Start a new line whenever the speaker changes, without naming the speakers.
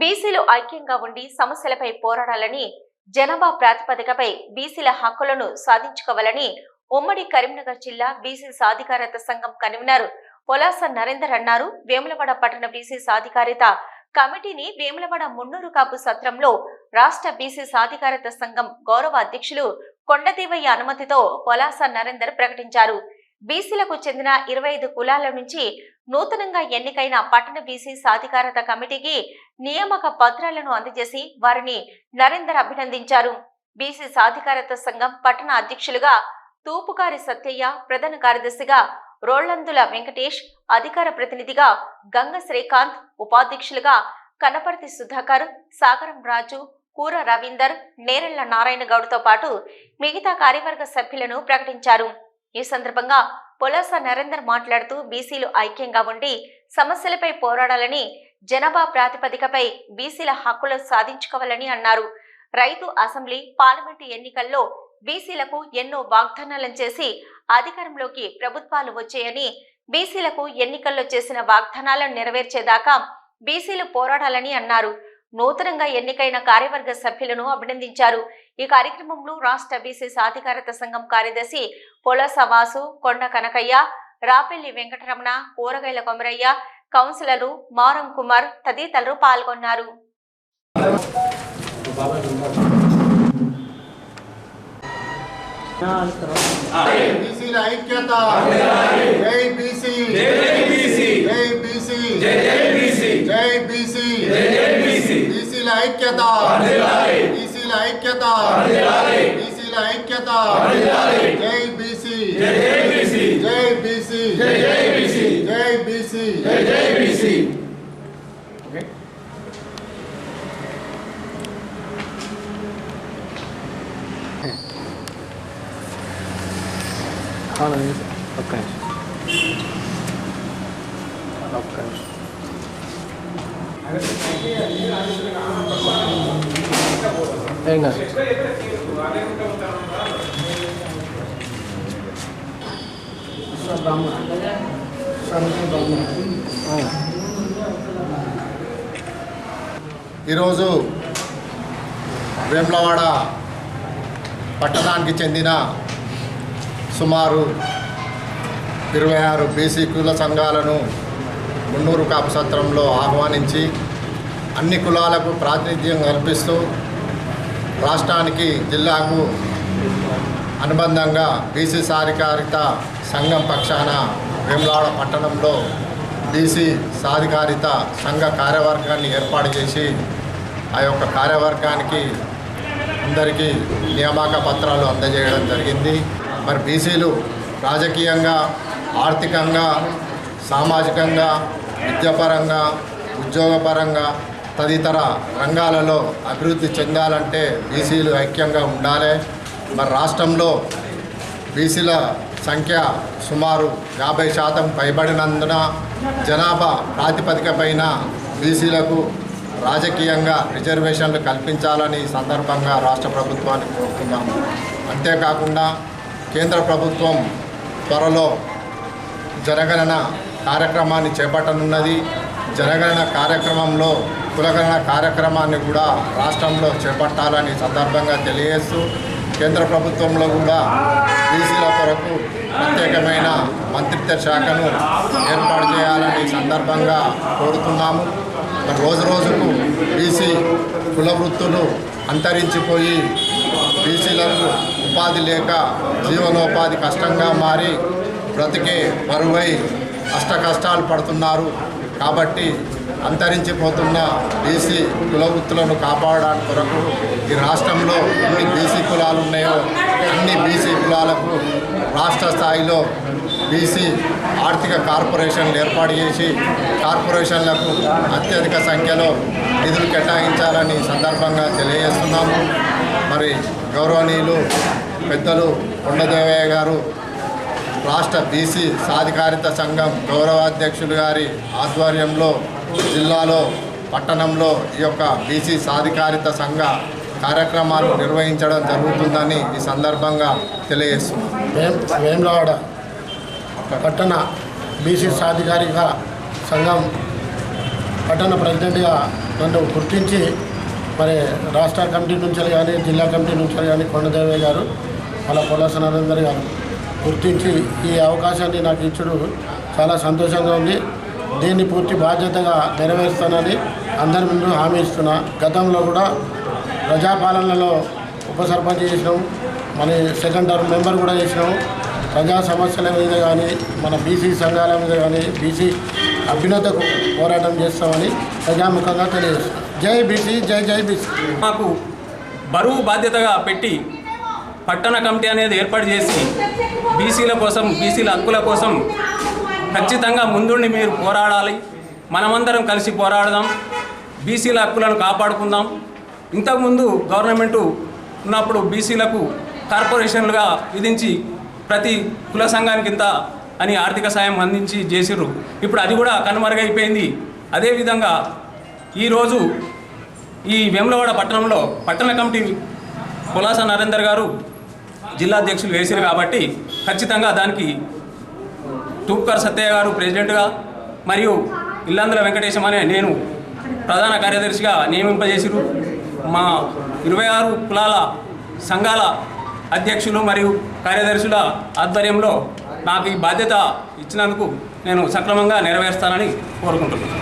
బీసీలు ఐక్యంగా ఉండి సమస్యలపై పోరాడాలని జనాభా ప్రాతిపదికపై బీసీల హక్కులను సాధించుకోవాలని ఉమ్మడి కరీంనగర్ జిల్లా బీసీ సాధికారత సంఘం కన్వీనర్. పొలాస నరేందర్ అన్నారు వేములవాడ పట్టణ బీసీ సాధికారిత కమిటీని వేములవాడ మున్నూరు కాపు సత్రంలో రాష్ట్ర బీసీ సాధికారత సంఘం గౌరవ అధ్యక్షులు కొండదేవయ్య అనుమతితో పొలాస నరేందర్ ప్రకటించారు. బీసీలకు చెందిన ఇరవై ఐదు కులాల నుంచి నూతనంగా ఎన్నికైన పట్టణ బీసీ సాధికారత కమిటీకి నియామక పత్రాలను అందజేసి వారిని నరేందర్ అభినందించారు. బీసీ సాధికారత సంఘం పట్టణ అధ్యక్షులుగా తూపుకారి సత్యయ్య ప్రధాన కార్యదర్శిగా రోళ్ళందుల వెంకటేష్ అధికార ప్రతినిధిగా గంగ శ్రీకాంత్ ఉపాధ్యక్షులుగా కనపర్తి సుధాకర్ సాగరం రాజు కూర రవీందర్ నేరెళ్ళ నారాయణ గౌడ్తో పాటు మిగతా కార్యవర్గ సభ్యులను ప్రకటించారు. ఈ సందర్భంగా పొలాస నరేందర్ మాట్లాడుతూ బీసీలు ఐక్యంగా ఉండి సమస్యలపై పోరాడాలని జనాభా ప్రాతిపదికపై బీసీల హక్కులు సాధించుకోవాలని అన్నారు. రైతు అసెంబ్లీ పార్లమెంటు ఎన్నికల్లో బీసీలకు ఎన్నో వాగ్దానాలను చేసి అధికారంలోకి ప్రభుత్వాలు వచ్చాయని బీసీలకు ఎన్నికల్లో చేసిన వాగ్దానాలను నెరవేర్చేదాకా బీసీలు పోరాడాలని అన్నారు. నూతనంగా ఎన్నికైన కార్యవర్గ సభ్యులను అభినందించారు. ఈ కార్యక్రమంలో రాష్ట్ర బీసీ సాధికారత సంఘం కార్యదర్శి పొలస వాసు కొండ కనకయ్య రాపెల్లి వెంకటరమణ కూరగాయల కొమరయ్య కౌన్సిలర్లు మారం కుమార్ తదితరులు పాల్గొన్నారు.
ఐక్యత జై బీసీ
జై బీసీ
జై బీసీ
జై బీసీ
జై బీసీ
జై బీసీ
బీసీల ఐక్యత
వర్ధిల్లాలి.
బీసీల ఐక్యత
వర్ధిల్లాలి.
బీసీల ఐక్యత
వర్ధిల్లాలి.
జై బీసీ
జై బీసీ
జై బీసీ
జై జై బీసీ
జై బీసీ
జై
ఏం కాదు
ఈరోజు వేములవాడ పట్టణానికి చెందిన సుమారు ఇరవై ఆరు బీసీ కుల సంఘాలను మున్నూరు కాపు సత్రంలో ఆహ్వానించి అన్ని కులాలకు ప్రాతినిధ్యం కల్పిస్తూ రాష్ట్రానికి జిల్లాకు అనుబంధంగా బీసీ సాధికారిత సంఘం పక్షాన వేములాడ పట్టణంలో బీసీ సాధికారిత సంఘ కార్యవర్గాన్ని ఏర్పాటు చేసి ఆ యొక్క కార్యవర్గానికి అందరికీ నియామక పత్రాలు అందజేయడం జరిగింది. మరి బీసీలు రాజకీయంగా ఆర్థికంగా సామాజికంగా విద్యాపరంగా ఉద్యోగపరంగా తదితర రంగాలలో అభివృద్ధి చెందాలంటే బీసీలు ఐక్యంగా ఉండాలి. మరి రాష్ట్రంలో బీసీల సంఖ్య సుమారు యాభై శాతం పైబడినందున జనాభా ప్రాతిపదికపైన బీసీలకు రాజకీయంగా రిజర్వేషన్లు కల్పించాలని సందర్భంగా రాష్ట్ర ప్రభుత్వాన్ని కోరుతున్నాము. అంతేకాకుండా కేంద్ర ప్రభుత్వం త్వరలో జనగణన కార్యక్రమాన్ని చేపట్టనున్నది. జనగణన కార్యక్రమంలో కులగణన కార్యక్రమాన్ని కూడా రాష్ట్రంలో చేపట్టాలని సందర్భంగా తెలియజేస్తూ కేంద్ర ప్రభుత్వంలో కూడా బీసీల కొరకు ప్రత్యేకమైన మంత్రిత్వ శాఖను ఏర్పాటు చేయాలని సందర్భంగా కోరుతున్నాము. రోజు రోజుకు బీసీ కుల వృత్తులు అంతరించిపోయి బీసీలకు ఉపాధి లేక జీవనోపాధి కష్టంగా మారి బ్రతికే బరువై అష్ట కష్టాలు పడుతున్నారు. కాబట్టి అంతరించిపోతున్న బీసీ కుల వృత్తులను కాపాడడానికి కొరకు ఈ రాష్ట్రంలో ఎన్ని బీసీ కులాలు ఉన్నాయో అన్ని బీసీ కులాలకు రాష్ట్ర స్థాయిలో బీసీ ఆర్థిక కార్పొరేషన్లు ఏర్పాటు చేసి కార్పొరేషన్లకు అత్యధిక సంఖ్యలో నిధులు కేటాయించాలని సందర్భంగా తెలియజేస్తున్నాము. మరి గౌరవనీయులు పెద్దలు కొండదేవయ్య గారు రాష్ట్ర బీసీ సాధికారిత సంఘం గౌరవాధ్యక్షులు గారి ఆధ్వర్యంలో జిల్లాలో పట్టణంలో ఈ యొక్క బీసీ సాధికారిత సంఘ కార్యక్రమాలు నిర్వహించడం జరుగుతుందని ఈ సందర్భంగా తెలియజేస్తున్నాం
వేములవాడ పట్టణ బీసీ సాధికారిక సంఘం పట్టణ ప్రెసిడెంట్గా నన్ను గుర్తించి మరి రాష్ట్ర కమిటీ నుంచి కానీ జిల్లా కమిటీ నుంచి కానీ కొండదేవయ్య గారు అలా పొలాస నరేందర్ గారు గుర్తించి ఈ అవకాశాన్ని నాకు ఇచ్చుడు చాలా సంతోషంగా ఉంది. దీన్ని పూర్తి బాధ్యతగా నెరవేరుస్తానని అందరి ముందు హామీ ఇస్తున్నా. గతంలో కూడా ప్రజాపాలనలో ఉప సర్పంచ్ చేసినాం. మన సెకండ్ టర్మ్ మెంబర్ కూడా చేసినాం. ప్రజా సమస్యల మీద కానీ మన బీసీ సంఘాల మీద కానీ బీసీ అభ్యున్నతకు పోరాటం చేస్తామని ప్రజాముఖంగా తెలియజేస్తాం జై బీసీ జై జై బీసీ.
మాకు బరువు బాధ్యతగా పెట్టి పట్టణ కమిటీ అనేది ఏర్పాటు చేసి బీసీల కోసం బీసీల హక్కుల కోసం ఖచ్చితంగా ముందుండి మీరు పోరాడాలి. మనమందరం కలిసి పోరాడదాం. బీసీల హక్కులను కాపాడుకుందాం. ఇంతకుముందు గవర్నమెంటు ఉన్నప్పుడు బీసీలకు కార్పొరేషన్లుగా విధించి ప్రతి కుల సంఘానికి ఇంత అని ఆర్థిక సాయం అందించి చేసిర్రు. ఇప్పుడు అది కూడా కనుమరుగైపోయింది. అదేవిధంగా ఈరోజు ఈ వేములవాడ పట్టణంలో పట్టణ కమిటీ పులాస నరేందర్ గారు జిల్లా అధ్యక్షులు వేసారు కాబట్టి ఖచ్చితంగా దానికి తూప్కర్ సత్యయ్య గారు ప్రెసిడెంట్గా మరియు ఇల్లందుల వెంకటేశం అనే నేను ప్రధాన కార్యదర్శిగా నియమింపజేసిరు. మా ఇరవై ఆరు కులాల సంఘాల అధ్యక్షులు మరియు కార్యదర్శుల ఆధ్వర్యంలో నాకు ఈ బాధ్యత ఇచ్చినందుకు నేను సక్రమంగా నెరవేరుస్తానని కోరుకుంటున్నాను.